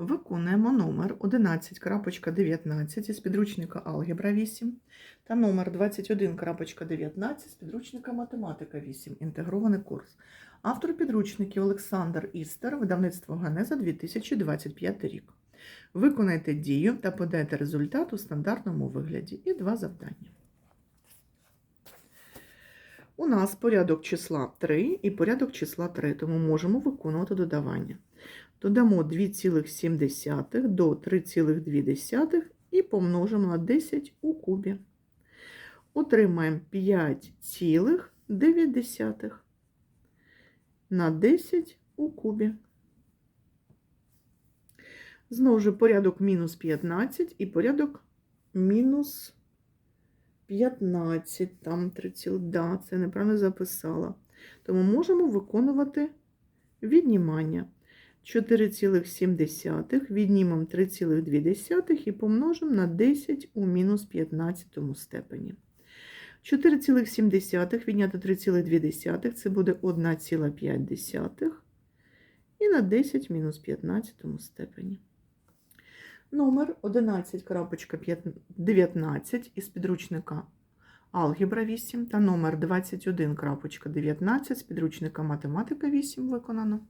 Виконуємо номер 11.19 із підручника Алгебра 8 та номер 21.19 з підручника Математика 8. Інтегрований курс. Автор підручників Олександр Істер, видавництво Ганеза 2025 рік. Виконайте дію та подайте результат у стандартному вигляді. І два завдання. У нас порядок числа 3 і порядок числа 3, тому можемо виконувати додавання. Додамо 2,7 до 3,2 і помножимо на 10 у кубі. Отримаємо 5,9 на 10 у кубі. Знову ж порядок мінус 15 і порядок мінус 15, там 3, да, це неправильно записала. Тому можемо виконувати віднімання. 4,7 віднімемо 3,2 і помножимо на 10 у мінус 15 степені. 4,7 відняти 3,2 це буде 1,5 і на 10 мінус 15 степені. Номер 11.19 із підручника Алгебра 8 та номер 21.19 з підручника Математика 8 виконано.